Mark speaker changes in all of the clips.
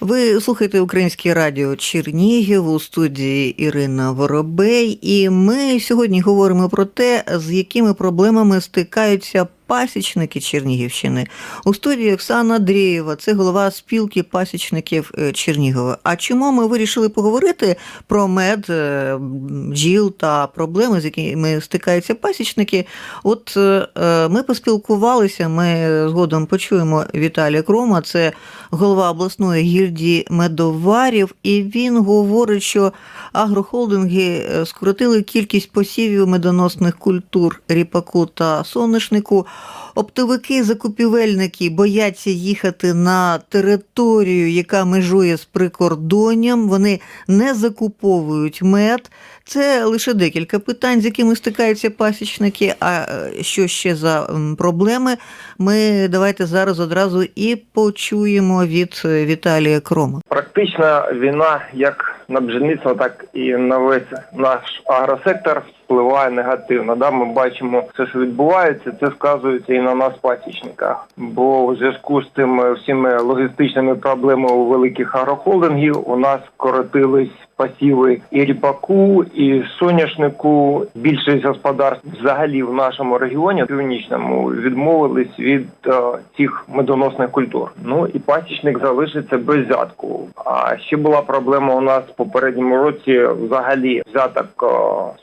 Speaker 1: Ви слухаєте Українське радіо Чернігів у студії Ірина Воробей, і ми сьогодні говоримо про те, з якими проблемами стикаються пасічники Чернігівщини. У студії Оксана Андрієва, це голова спілки пасічників е, Чернігова. А чому ми вирішили поговорити про мед, е, бджіл та проблеми, з якими стикаються пасічники? От е, ми поспілкувалися, ми згодом почуємо Віталія Крома, це голова обласної гільдії медоварів, і він говорить, що агрохолдинги скоротили кількість посівів медоносних культур ріпаку та соняшнику. Оптовики, закупівельники бояться їхати на територію, яка межує з прикордонням. Вони не закуповують мед. Це лише декілька питань, з якими стикаються пасічники. А е, що ще за проблеми? Ми давайте зараз одразу і почуємо від е, Віталія Крома.
Speaker 2: Практична війна як на бджільництво, так і на весь наш агросектор впливає негативно. Да, ми бачимо все, що відбувається. Це сказується і на нас, пасічниках. Бо у зв'язку з тими всіми логістичними проблемами у великих агрохолдингів у нас коротились посіви і ріпаку, і соняшнику. Більшість господарств взагалі в нашому регіоні північному відмовились від е, цих медоносних культур. Ну і пасічник залишиться без взятку. А ще була проблема у нас в попередньому році. Взагалі взяток е,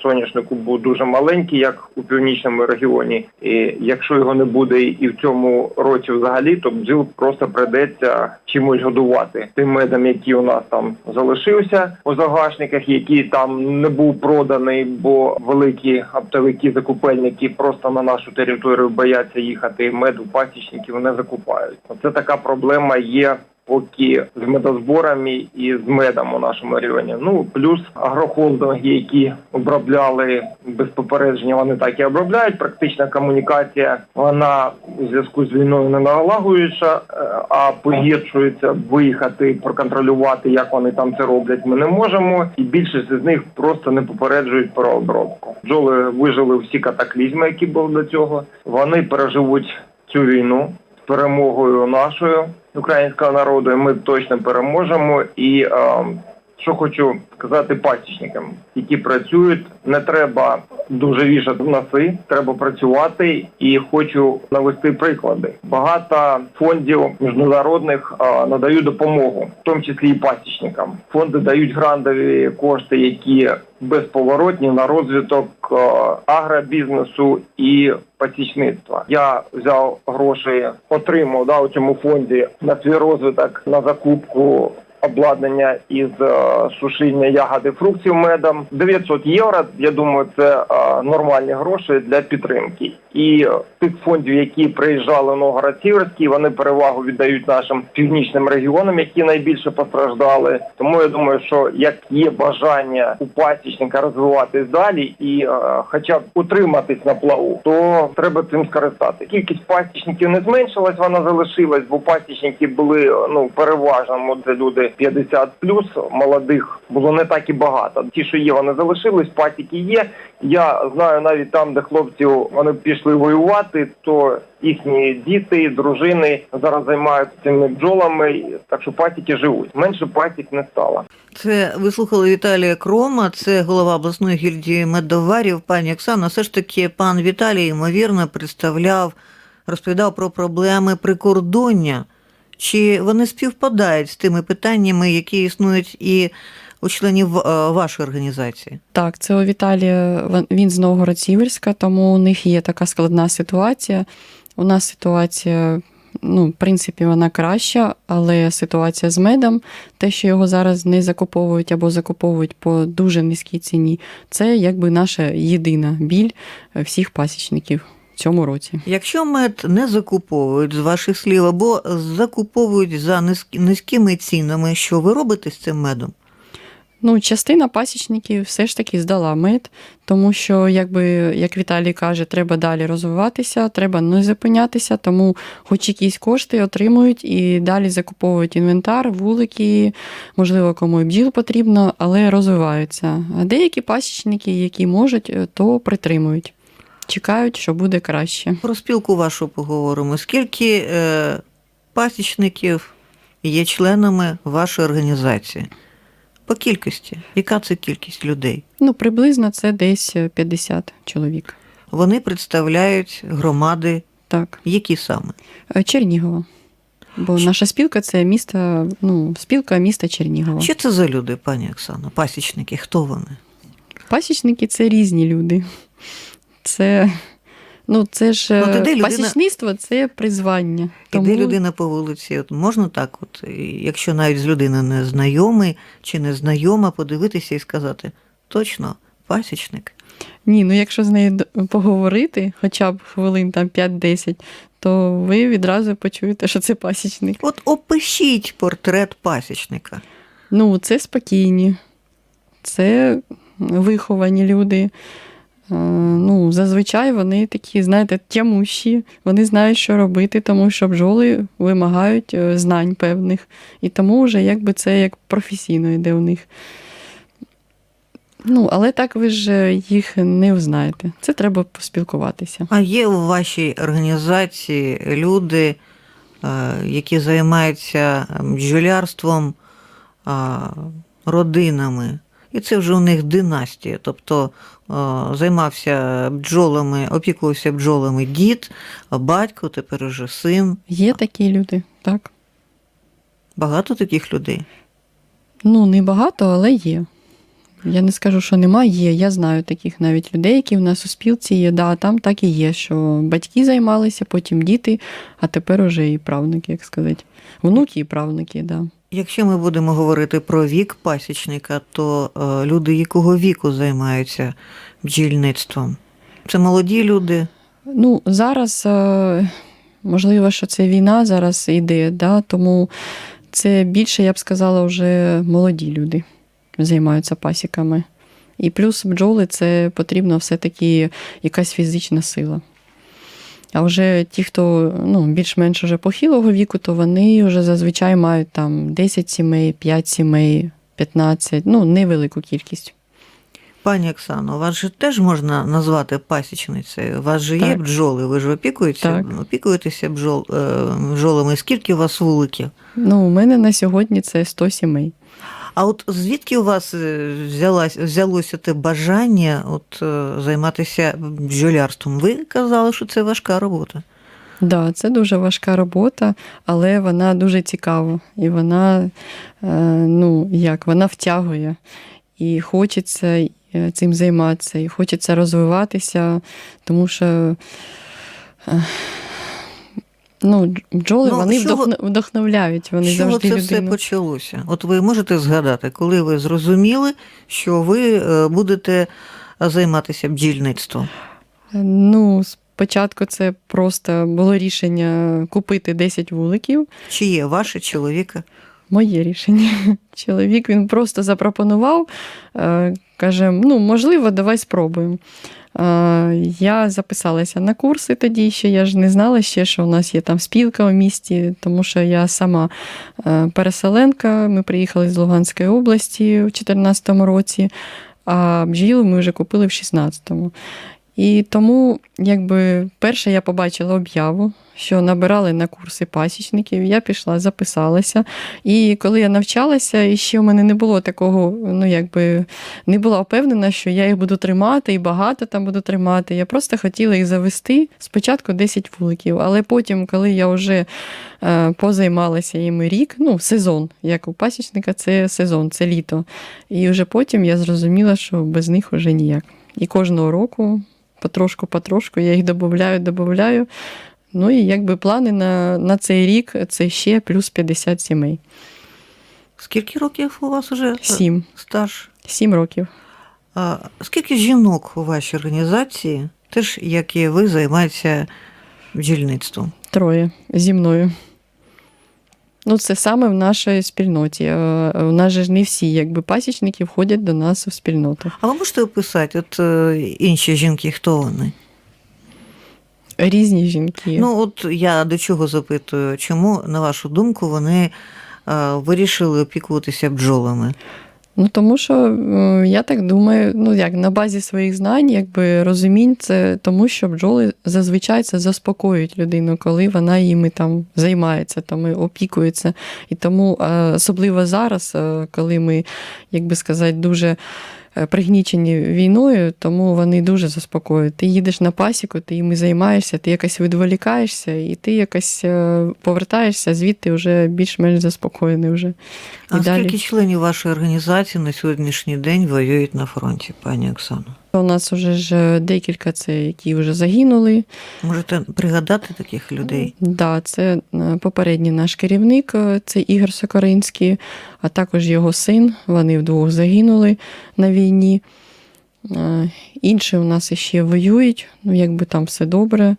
Speaker 2: соняшнику був дуже маленький, як у північному регіоні. І якщо його не буде і в цьому році взагалі, то бджіл просто придеться чимось годувати тим медом, який у нас там залишився у які там не був проданий, бо великі оптовики, закупельники просто на нашу територію бояться їхати. Меду пасічників не закупають. Це така проблема є. Поки з медозборами і з медом у нашому районі. Ну плюс агрохолдинги, які обробляли без попередження, вони так і обробляють. Практична комунікація вона у зв'язку з війною не налагоджується, е, а погіршується виїхати, проконтролювати, як вони там це роблять. Ми не можемо, і більшість з них просто не попереджують про обробку. Бджоли вижили всі катаклізми, які були до цього. Вони переживуть цю війну з перемогою нашою українського народу. і Ми точно переможемо і. Е, що хочу сказати пасічникам, які працюють, не треба дуже вішати носи, треба працювати. І хочу навести приклади. Багато фондів міжнародних надають допомогу, в тому числі і пасічникам. Фонди дають грантові кошти, які безповоротні на розвиток агробізнесу і пасічництва. Я взяв гроші, отримав да, у цьому фонді на свій розвиток на закупку обладнання із е, сушіння ягоди фруктів медом 900 євро. Я думаю, це е, нормальні гроші для підтримки. І тих фондів, які приїжджали в Новгород Сіверський, вони перевагу віддають нашим північним регіонам, які найбільше постраждали. Тому я думаю, що як є бажання у пасічника розвиватись далі і, е, хоча б утриматись на плаву, то треба цим скористати. Кількість пасічників не зменшилась, вона залишилась, бо пасічники були ну переважно це люди 50 плюс молодих було не так і багато. Ті, що є, вони залишились, пасіки є. Я знаю навіть там, де хлопці вони пішли воювати, то їхні діти, дружини зараз займаються цими бджолами, так що пасіки живуть. Менше пасік не стало.
Speaker 1: Це ви слухали Віталія Крома, це голова обласної гільдії медоварів. Пані Оксана, все ж таки, пан Віталій ймовірно представляв, розповідав про проблеми прикордоння. Чи вони співпадають з тими питаннями, які існують і у членів е, вашої організації?
Speaker 3: Так, це у Віталія він з Новгород-Сіверська, тому у них є така складна ситуація. У нас ситуація, ну, в принципі, вона краща, але ситуація з медом, те, що його зараз не закуповують або закуповують по дуже низькій ціні, це якби наша єдина біль всіх пасічників. Цьому році,
Speaker 1: якщо мед не закуповують з ваших слів, або закуповують за низькими цінами, що ви робите з цим медом?
Speaker 3: Ну, частина пасічників все ж таки здала мед, тому що, якби як Віталій каже, треба далі розвиватися, треба не зупинятися, тому хоч якісь кошти отримують і далі закуповують інвентар, вулики, можливо, кому і бджіл потрібно, але розвиваються. А деякі пасічники, які можуть, то притримують. Чекають, що буде краще.
Speaker 1: Про спілку вашу поговоримо. Скільки е, пасічників є членами вашої організації? По кількості. Яка це кількість людей?
Speaker 3: Ну, приблизно це десь 50 чоловік.
Speaker 1: Вони представляють громади,
Speaker 3: Так.
Speaker 1: які саме?
Speaker 3: Е, Чернігова. Бо наша спілка це місто, ну, спілка міста Чернігова.
Speaker 1: Що це за люди, пані Оксано? Пасічники, хто вони?
Speaker 3: Пасічники це різні люди. Це, ну, це ж
Speaker 1: От
Speaker 3: е,
Speaker 1: іде людина-
Speaker 3: пасічництво це призвання. Тому...
Speaker 1: Іде людина по вулиці, от можна так, от, і якщо навіть з людини не знайомий чи не знайома, подивитися і сказати, точно, пасічник.
Speaker 3: Ні, ну якщо з нею д- поговорити, хоча б хвилин там 5-10, то ви відразу почуєте, що це пасічник.
Speaker 1: От опишіть портрет пасічника.
Speaker 3: Ну, це спокійні, це виховані люди. Е, Ну, зазвичай вони такі, знаєте, тямущі, вони знають, що робити, тому що бджоли вимагають е, знань певних. І тому вже якби це як професійно йде у них. Ну, але так ви ж їх не взнаєте. Це треба поспілкуватися.
Speaker 1: А є у вашій організації люди, е, які займаються бджолярством е, родинами. І це вже у них династія. Тобто е, займався бджолами, опікувався бджолами дід, а батько, тепер уже син.
Speaker 3: Є такі люди, так.
Speaker 1: Багато таких людей.
Speaker 3: Ну, не багато, але є. Я не скажу, що немає, є. Я знаю таких навіть людей, які в нас у спілці є. Да, там так і є, що батьки займалися, потім діти, а тепер уже і правнуки, як сказати. Внуки і правнуки, да.
Speaker 1: Якщо ми будемо говорити про вік пасічника, то е, люди якого віку займаються бджільництвом? Це молоді люди.
Speaker 3: Ну, зараз, е, можливо, що це війна зараз йде, да, тому це більше, я б сказала, вже молоді люди займаються пасіками. І плюс бджоли це потрібно все-таки якась фізична сила. А вже ті, хто ну, більш-менш уже похилого віку, то вони вже зазвичай мають там 10 сімей, 5 сімей, 15, ну, невелику кількість.
Speaker 1: Пані Оксано, вас же теж можна назвати пасічницею. У вас же є бджоли, ви ж опікуєтеся,
Speaker 3: Так.
Speaker 1: опікуєтеся бджол, е, бджолами. Скільки у вас вуликів?
Speaker 3: Ну, у мене на сьогодні це 100 сімей.
Speaker 1: А от звідки у вас е, взялась, взялося те бажання от, е, займатися бджолярством? Ви казали, що це важка робота.
Speaker 3: Да, це дуже важка робота, але вона дуже цікава. І вона, е, ну, як, вона втягує. І хочеться цим займатися, і хочеться розвиватися, тому що. Е, Ну, бджоли
Speaker 1: Ну,
Speaker 3: вони
Speaker 1: чого-
Speaker 3: вдохновляють, вони
Speaker 1: чого
Speaker 3: завжди
Speaker 1: це все почалося? От ви можете згадати, коли ви зрозуміли, що ви е, будете займатися бджільництвом?
Speaker 3: Ну, спочатку це просто було рішення купити 10 вуликів.
Speaker 1: Чи є ваше чоловіка?
Speaker 3: Моє рішення. Чоловік він просто запропонував, е, каже: ну, можливо, давай спробуємо. Е, Я записалася на курси тоді, ще я ж не знала ще, що у нас є там спілка у місті, тому що я сама е, переселенка. Ми приїхали з Луганської області у 2014 році, а бджіл ми вже купили в 2016-му. І тому, якби перше я побачила об'яву, що набирали на курси пасічників. Я пішла, записалася. І коли я навчалася, і ще у мене не було такого, ну якби не була впевнена, що я їх буду тримати і багато там буду тримати. Я просто хотіла їх завести спочатку 10 вуликів, але потім, коли я вже е, позаймалася їми рік, ну, сезон, як у пасічника, це сезон, це літо. І вже потім я зрозуміла, що без них вже ніяк. І кожного року. Потрошку-потрошку я їх додаю, додаю. Ну і якби плани на, на цей рік це ще плюс 50 сімей.
Speaker 1: Скільки років у вас уже е,
Speaker 3: Сім.
Speaker 1: стаж?
Speaker 3: Сім років.
Speaker 1: А скільки жінок у вашій організації, теж як і ви, займаються бджільництвом?
Speaker 3: Троє зі мною. Ну, це саме в нашій спільноті. Е, У нас же ж не всі, якби пасічники входять до нас у спільноту.
Speaker 1: А ви можете описати, от е, інші жінки, хто вони?
Speaker 3: Різні жінки.
Speaker 1: Ну, от я до чого запитую, чому, на вашу думку, вони е, вирішили опікуватися бджолами?
Speaker 3: Ну тому що я так думаю, ну як на базі своїх знань, якби розумінь, це тому, що бджоли зазвичай це заспокоюють людину, коли вона їми там займається, там і опікується. І тому особливо зараз, е, коли ми, як би сказати, дуже. Е, Пригнічені війною, тому вони дуже заспокоюють. Ти їдеш на пасіку, ти їм займаєшся, ти якось відволікаєшся, і ти якось е, повертаєшся звідти вже більш-менш заспокоєний вже.
Speaker 1: А
Speaker 3: далі.
Speaker 1: скільки членів вашої організації на сьогоднішній день воюють на фронті, пані Оксано?
Speaker 3: У нас вже ж декілька це, які вже загинули.
Speaker 1: Можете пригадати таких людей?
Speaker 3: Да, це е, попередній наш керівник, е, це Ігор Сокоринський, а також його син. Вони вдвох загинули на війні. Е, Інші у нас іще воюють, ну якби там все добре.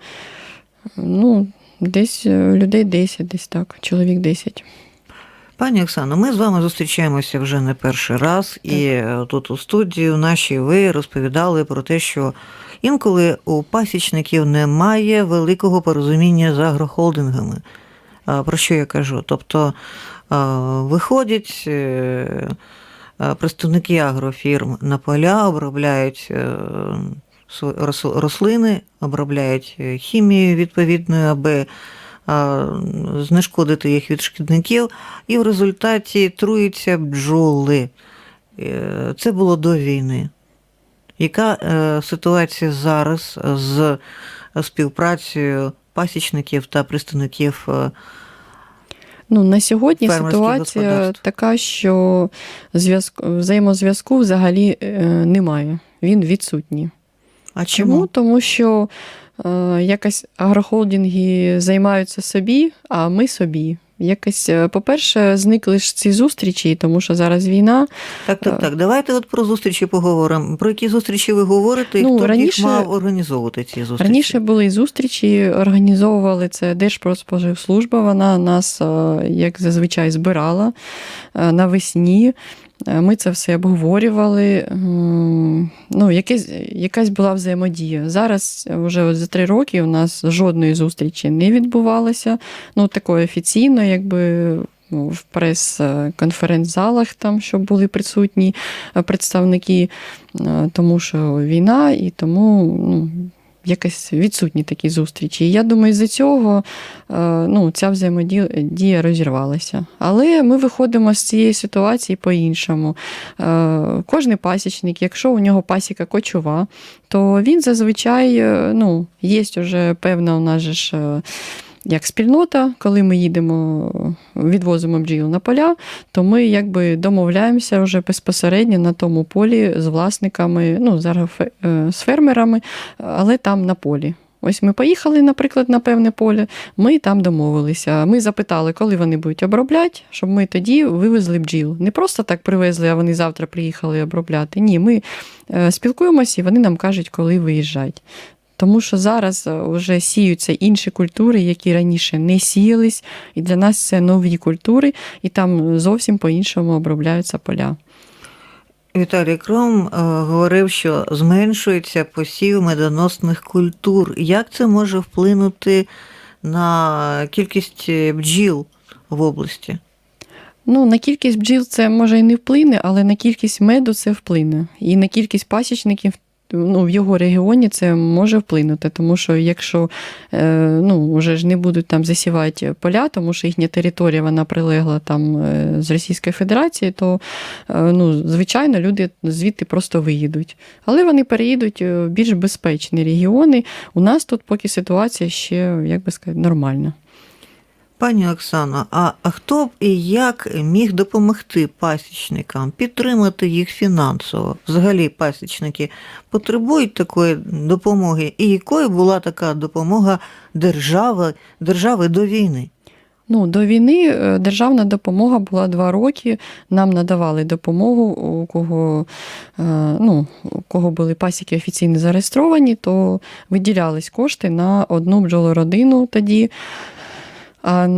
Speaker 3: Ну, десь е, людей 10, десь так, чоловік 10.
Speaker 1: Пані Оксано, ми з вами зустрічаємося вже не перший раз, і е, тут у студії у нашій ви розповідали про те, що інколи у пасічників немає великого порозуміння з агрохолдингами. Про що я кажу? Тобто виходять е, представники агрофірм на поля, обробляють е, рослини, обробляють хімією відповідною, аби знешкодити їх від шкідників, і в результаті труються бджоли. Е, Це було до війни. Яка е, ситуація зараз з співпрацею пасічників та представників е,
Speaker 3: Ну, на сьогодні ситуація така, що зв'язку, взаємозв'язку взагалі е, немає. Він відсутній.
Speaker 1: А
Speaker 3: Чому?
Speaker 1: чому?
Speaker 3: Тому що якось агрохолдинги займаються собі, а ми собі. Якось, е, по-перше, зникли ж ці зустрічі, тому що зараз війна.
Speaker 1: Так, так, так. Давайте от про зустрічі поговоримо. Про які зустрічі ви говорите, і
Speaker 3: Ну,
Speaker 1: хто
Speaker 3: раніше-
Speaker 1: їх мав організовувати ці зустрічі?
Speaker 3: Раніше були зустрічі, організовували це Держпродспоживслужба. Вона нас, е, як зазвичай, збирала е, навесні. Е, Ми це все обговорювали. Ну, якесь, якась була взаємодія. Зараз вже от за три роки у нас жодної зустрічі не відбувалося. Ну, такої офіційно, якби. ну, В прес-конференц-залах там, щоб були присутні е, представники, е, тому що війна, і тому ну, якось відсутні такі зустрічі. І я думаю, з-за цього е, ну, ця взаємодія розірвалася. Але ми виходимо з цієї ситуації по-іншому. Е, Кожний пасічник, якщо у нього пасіка кочова, то він зазвичай е, ну, є вже певна у нас же ж. Як спільнота, коли ми їдемо, відвозимо бджіл на поля, то ми якби домовляємося вже безпосередньо на тому полі з власниками, ну зараз е, з фермерами, але там на полі. Ось ми поїхали, наприклад, на певне поле, ми там домовилися. Ми запитали, коли вони будуть обробляти, щоб ми тоді вивезли бджіл. Не просто так привезли, а вони завтра приїхали обробляти. Ні, ми е, спілкуємося і вони нам кажуть, коли виїжджати. Тому що зараз вже сіються інші культури, які раніше не сіялись, і для нас це нові культури, і там зовсім по-іншому обробляються поля.
Speaker 1: Віталій Кром е, говорив, що зменшується посів медоносних культур. Як це може вплинути на кількість е, бджіл в області?
Speaker 3: Ну, на кількість бджіл це може і не вплине, але на кількість меду це вплине. І на кількість пасічників ну, в його регіоні це може вплинути. Тому що якщо е, ну, вже ж не будуть там засівати поля, тому що їхня територія вона прилегла там е, з Російської Федерації, то е, ну, звичайно люди звідти просто виїдуть. Але вони переїдуть в більш безпечні регіони. У нас тут поки ситуація ще, як би сказати, нормальна.
Speaker 1: Пані Оксано, а, хто б і як міг допомогти пасічникам, підтримати їх фінансово? Взагалі пасічники потребують такої допомоги, і якою була така допомога держави, держави до війни?
Speaker 3: Ну, до війни е, державна допомога була два роки. Нам надавали допомогу, у кого, е, ну, у кого були пасіки офіційно зареєстровані, то виділялись кошти на одну бджолородину тоді.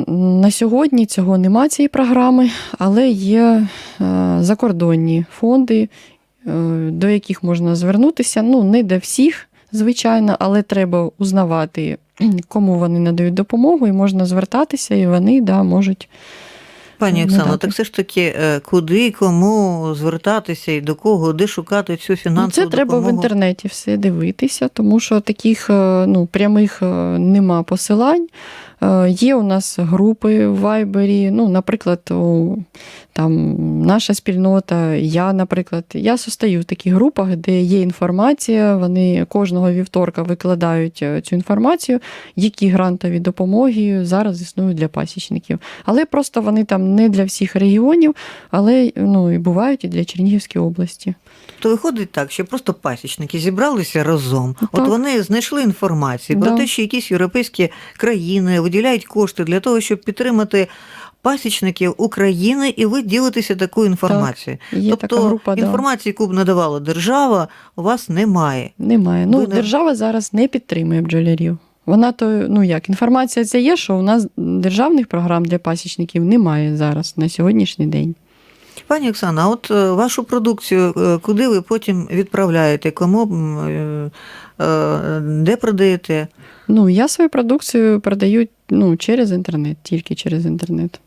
Speaker 3: На сьогодні цього нема цієї програми, але є е, закордонні фонди, е, до яких можна звернутися. Ну, не до всіх, звичайно, але треба узнавати, кому вони надають допомогу, і можна звертатися, і вони да, можуть
Speaker 1: Пані. Оксано, так все ж таки, е, куди, кому звертатися і до кого, де шукати цю
Speaker 3: Ну,
Speaker 1: фінансову
Speaker 3: це треба в інтернеті все дивитися, тому що таких е, ну, прямих е, нема посилань. Е, Є у нас групи в Вайбері. Ну, наприклад, там, наша спільнота, я, наприклад, я состаю в таких групах, де є інформація. Вони кожного вівторка викладають е, цю інформацію, які грантові допомоги зараз існують для пасічників. Але просто вони там не для всіх регіонів, але ну, і бувають і для Чернігівської області.
Speaker 1: То виходить так, що просто пасічники зібралися разом.
Speaker 3: Так.
Speaker 1: От вони знайшли інформацію про
Speaker 3: Да.
Speaker 1: те, що якісь європейські країни виділяють кошти для того, щоб підтримати пасічників України, і ви ділитеся такою інформацією.
Speaker 3: Є
Speaker 1: тобто
Speaker 3: така група,
Speaker 1: інформації, яку б надавала держава, у вас немає.
Speaker 3: Немає. Ну,
Speaker 1: Ви не-
Speaker 3: держава зараз не підтримує бджолярів. Вона то, ну як, інформація це є, що у нас державних програм для пасічників немає зараз на сьогоднішній день.
Speaker 1: Пані Оксана, а от е, вашу продукцію, е, куди ви потім відправляєте? Кому е, де продаєте?
Speaker 3: Ну, я свою продукцію продаю ну, через інтернет, тільки через інтернет.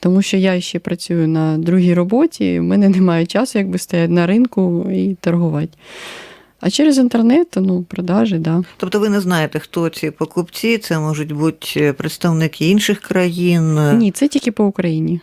Speaker 3: Тому що я ще працюю на другій роботі, в мене немає часу, якби стояти на ринку і торгувати. А через інтернет, ну, продажі, так. Да.
Speaker 1: Тобто ви не знаєте, хто ці покупці, це можуть бути представники інших країн.
Speaker 3: Ні, це тільки по Україні.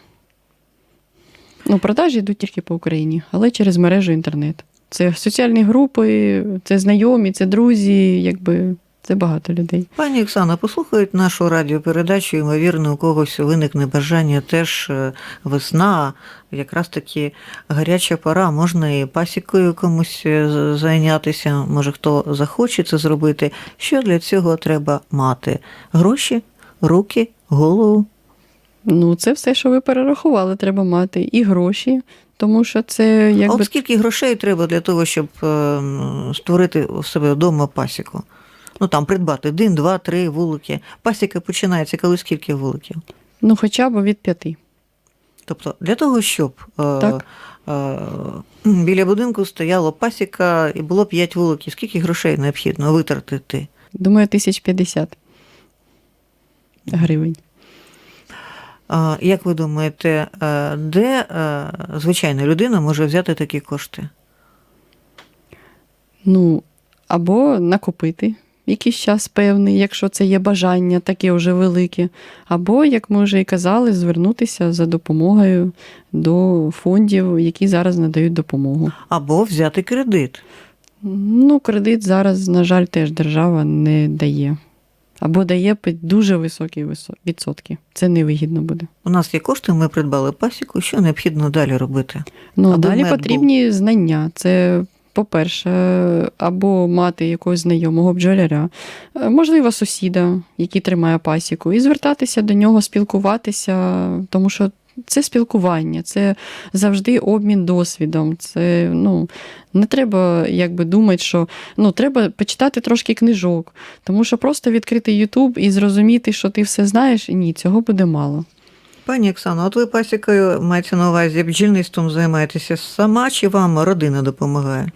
Speaker 3: Ну, продажі йдуть тільки по Україні, але через мережу інтернет. Це соціальні групи, це знайомі, це друзі, якби це багато людей.
Speaker 1: Пані Оксана, послухають нашу радіопередачу, ймовірно, у когось виникне бажання теж е, весна, якраз таки гаряча пора, можна і пасікою комусь е, зайнятися, може хто захоче це зробити. Що для цього треба мати? Гроші, руки, голову.
Speaker 3: Ну, це все, що ви перерахували, треба мати і гроші, тому що це
Speaker 1: А от скільки грошей треба для того, щоб е, створити у себе вдома пасіку? Ну там придбати один, два, три вулики. Пасіка починається коли скільки вуликів?
Speaker 3: ну, хоча б від п'яти.
Speaker 1: Тобто для того, щоб е,
Speaker 3: Так.
Speaker 1: е, біля будинку стояла пасіка і було 5 вуликів, скільки грошей необхідно витратити?
Speaker 3: Думаю, тисяч п'ятдесят гривень.
Speaker 1: Як ви думаєте, е, де е, звичайна людина може взяти такі кошти?
Speaker 3: Ну, або накопити якийсь час певний, якщо це є бажання, таке вже велике. Або, як ми вже і казали, звернутися за допомогою до фондів, які зараз надають допомогу.
Speaker 1: Або взяти кредит?
Speaker 3: Ну, кредит зараз, на жаль, теж держава не дає. Або дає дуже високі висо- відсотки. Це невигідно буде.
Speaker 1: У нас є кошти, ми придбали пасіку. Що необхідно далі робити?
Speaker 3: Ну, а далі
Speaker 1: потрібні
Speaker 3: потрібні знання. Це, по-перше, або мати якогось знайомого бджоляра, е, можливо, сусіда, який тримає пасіку, і звертатися до нього, спілкуватися, тому що. Це спілкування, це завжди обмін досвідом. Це ну не треба якби думати, що ну треба почитати трошки книжок, тому що просто відкрити Ютуб і зрозуміти, що ти все знаєш, ні, цього буде мало.
Speaker 1: Пані Оксано, от ви пасікою маєте на увазі бджільництвом займаєтеся сама чи вам родина допомагає?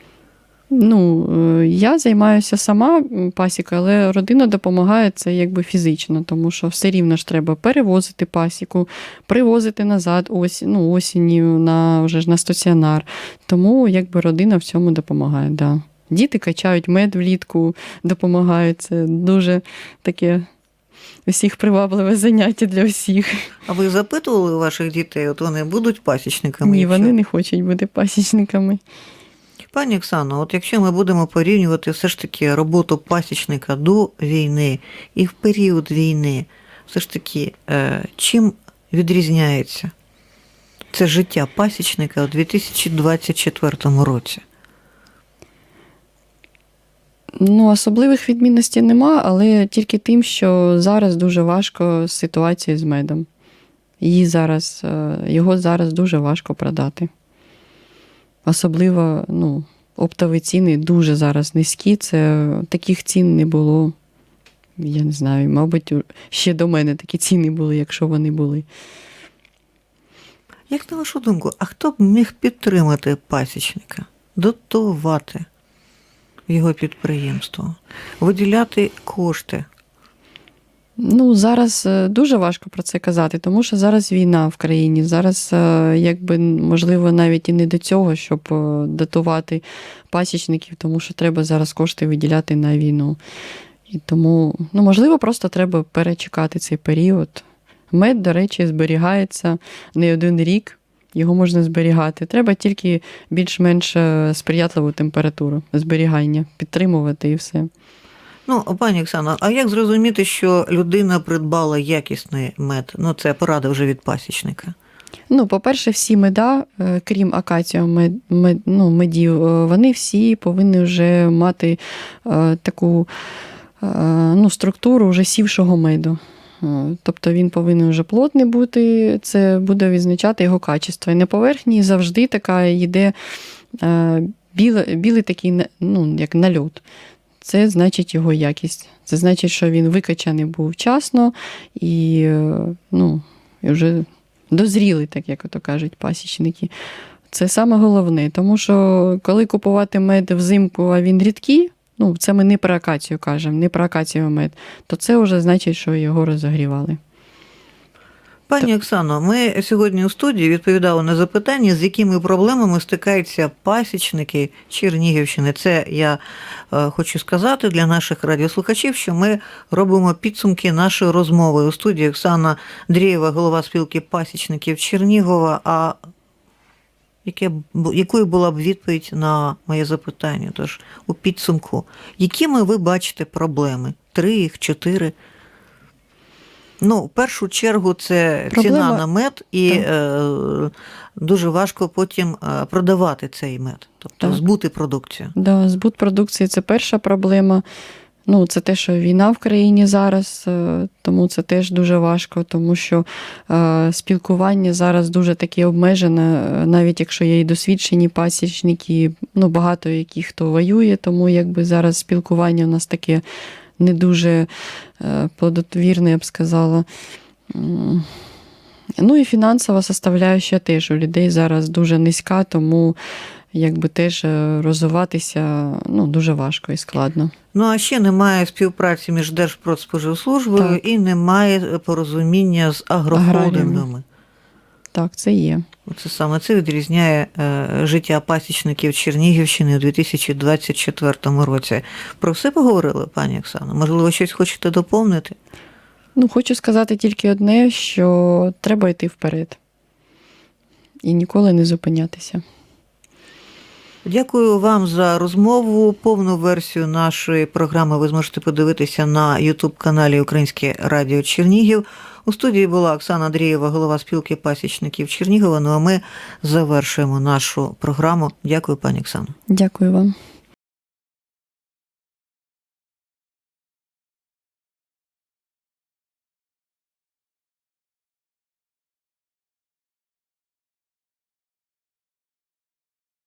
Speaker 3: Ну, е, я займаюся сама пасікою, але родина допомагає це якби фізично, тому що все рівно ж треба перевозити пасіку, привозити назад ось, ну, осінню на, вже ж на стаціонар. Тому якби родина в цьому допомагає. Да. Діти качають мед влітку, допомагають. Це дуже таке усіх привабливе заняття для всіх.
Speaker 1: А ви запитували ваших дітей, от вони будуть пасічниками?
Speaker 3: Ні,
Speaker 1: якщо-
Speaker 3: вони не хочуть бути пасічниками.
Speaker 1: Пані Оксано, от якщо ми будемо порівнювати все ж таки роботу пасічника до війни і в період війни, все ж таки, е, чим відрізняється це життя пасічника у 2024 році?
Speaker 3: Ну, особливих відмінностей нема, але тільки тим, що зараз дуже важко з ситуацією з медом. Її зараз, е, його зараз дуже важко продати. Особливо, ну, оптові ціни дуже зараз низькі. Це таких цін не було. Я не знаю, мабуть, ще до мене такі ціни були, якщо вони були.
Speaker 1: Як на вашу думку, а хто б міг підтримати пасічника, дотувати його підприємство, виділяти кошти?
Speaker 3: Ну, зараз е, дуже важко про це казати, тому що зараз війна в країні. Зараз, е, якби, можливо, навіть і не до цього, щоб е, датувати пасічників, тому що треба зараз кошти виділяти на війну. І тому, ну, можливо, просто треба перечекати цей період. Мед, до речі, зберігається не один рік, його можна зберігати. Треба тільки більш-менш е, сприятливу температуру зберігання, підтримувати і все.
Speaker 1: Ну, пані Оксано, а як зрозуміти, що людина придбала якісний мед? Ну, це порада вже від пасічника.
Speaker 3: Ну, по-перше, всі меда, е, крім акацію мед, мед, ну, медів, е, вони всі повинні вже мати таку ну, структуру вже сівшого меду. Е, Тобто він повинен вже плотний бути, це буде відзначати його качество. І на поверхні завжди така йде е, білий, білий такий ну, як нальот. Це значить його якість. Це значить, що він викачаний був вчасно і, е, ну, вже дозріли, так як ото кажуть пасічники. Це саме головне, тому що коли купувати мед взимку, а він рідкий, ну це ми не про акацію кажемо, не про акацію мед, то це вже значить, що його розогрівали.
Speaker 1: Пані Оксано, ми сьогодні у студії відповідали на запитання, з якими проблемами стикаються пасічники Чернігівщини. Це я е, хочу сказати для наших радіослухачів, що ми робимо підсумки нашої розмови у студії Оксана Дрієва, голова спілки пасічників Чернігова. А яке, якою була б відповідь на моє запитання? Тож у підсумку, якими ви бачите проблеми? Три їх, чотири? Ну, в першу чергу, це ціна на мед, і е, дуже важко потім е, продавати цей мед, тобто
Speaker 3: Так.
Speaker 1: збути продукцію.
Speaker 3: Да, збут продукції це перша проблема. Ну, це те, що війна в країні зараз, е, тому це теж дуже важко, тому що е, спілкування зараз дуже таке обмежене, е, навіть якщо є і досвідчені пасічники, ну багато яких хто воює, тому якби зараз спілкування у нас таке не дуже плодотвірне, я б сказала. Ну і фінансова составляюща теж у людей зараз дуже низька, тому якби теж е, розвиватися ну, дуже важко і складно.
Speaker 1: Ну а ще немає співпраці між Держпродспоживслужбою
Speaker 3: Так.
Speaker 1: і немає порозуміння з агрохолдингами.
Speaker 3: Так, це є.
Speaker 1: Це саме це відрізняє е, життя пасічників Чернігівщини у 2024 році. Про все поговорили, пані Оксано? Можливо, щось хочете доповнити?
Speaker 3: Ну, хочу сказати тільки одне, що треба йти вперед і ніколи не зупинятися.
Speaker 1: Дякую вам за розмову. Повну версію нашої програми ви зможете подивитися на Ютуб-каналі Українське Радіо Чернігів. У студії була Оксана Андрієва, голова спілки пасічників Чернігова. Ну а ми завершуємо нашу програму. Дякую, пані Оксано.
Speaker 3: Дякую вам.